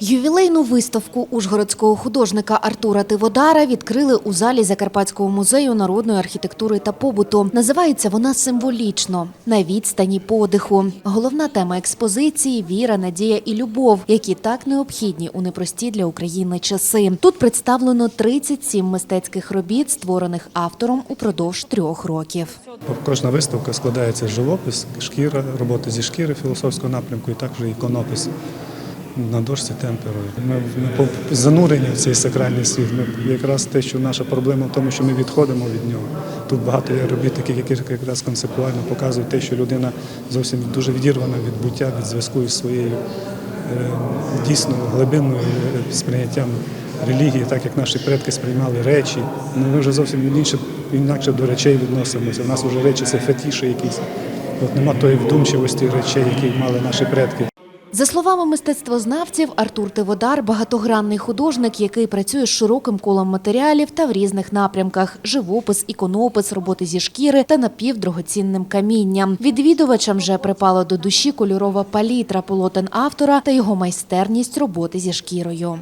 Ювілейну виставку ужгородського художника Артура Тиводара відкрили у залі Закарпатського музею народної архітектури та побуту. Називається вона символічно на відстані подиху. Головна тема експозиції віра, надія і любов, які так необхідні у непрості для України часи. Тут представлено 37 мистецьких робіт, створених автором упродовж трьох років. Кожна виставка складається з живопис, шкіра, роботи зі шкіри філософського напрямку і також іконопис на дошці темперою. Ми, ми занурені в цей сакральний світ. Ми, якраз те, що наша проблема в тому, що ми відходимо від нього. Тут багато є робіт, таких, які якраз концептуально показують те, що людина зовсім дуже відірвана від буття, від зв'язку із своєю е, дійсно глибинною е, сприйняттям релігії, так як наші предки сприймали речі. Ну, Ми вже зовсім інше, інакше до речей відносимося. У нас вже речі це фетіші якісь. От нема тої вдумчивості речей, які мали наші предки. За словами мистецтвознавців, Артур Тиводар – багатогранний художник, який працює з широким колом матеріалів та в різних напрямках – живопис, іконопис, роботи зі шкіри та напівдрогоцінним камінням. Відвідувачам же припала до душі кольорова палітра полотен автора та його майстерність роботи зі шкірою.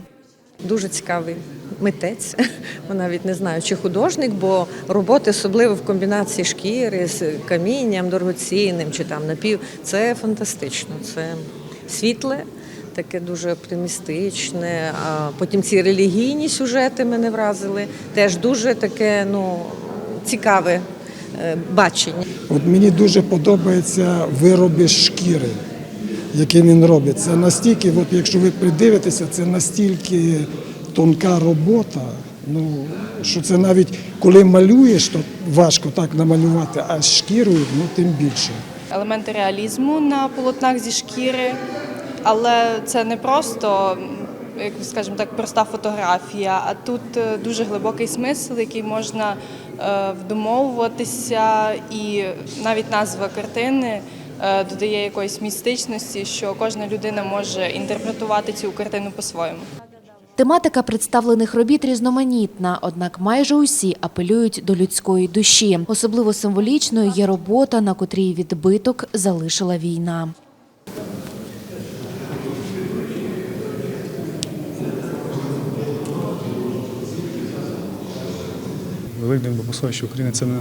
Дуже цікавий митець. Ми навіть не знаю, чи художник, бо роботи, особливо в комбінації шкіри з камінням дорогоцінним чи там напів, це фантастично. Це світле, таке дуже оптимістичне. А потім ці релігійні сюжети мене вразили. Теж дуже таке ну, цікаве е, бачення. От мені дуже подобаються вироби шкіри, які він робить. Це настільки, от якщо ви придивитеся, це настільки тонка робота. Ну що це навіть коли малюєш, то важко так намалювати, а з шкірою ну тим більше. елементи реалізму на полотнах зі шкіри, але це не просто, як скажімо так, проста фотографія, а тут е, дуже глибокий смисл, який можна е, вдумовуватися, і навіть назва картини. е, Додає якоїсь містичності, що кожна людина може інтерпретувати цю картину по-своєму. Тематика представлених робіт різноманітна, однак майже усі апелюють до людської душі. Особливо символічною є робота, на котрій відбиток залишила війна. Великдень Богослов'я України це на,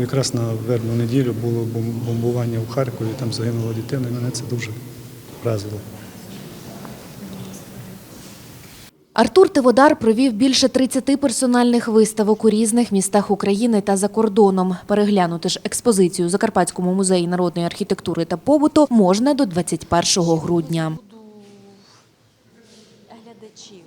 якраз на вербну неділю було бомбування в Харкові, там загинула дитина, і мене це дуже вразило. Артур Тиводар провів більше 30 персональних виставок у різних містах України та за кордоном. Переглянути ж експозицію Закарпатському музеї народної архітектури та побуту можна до 21 грудня.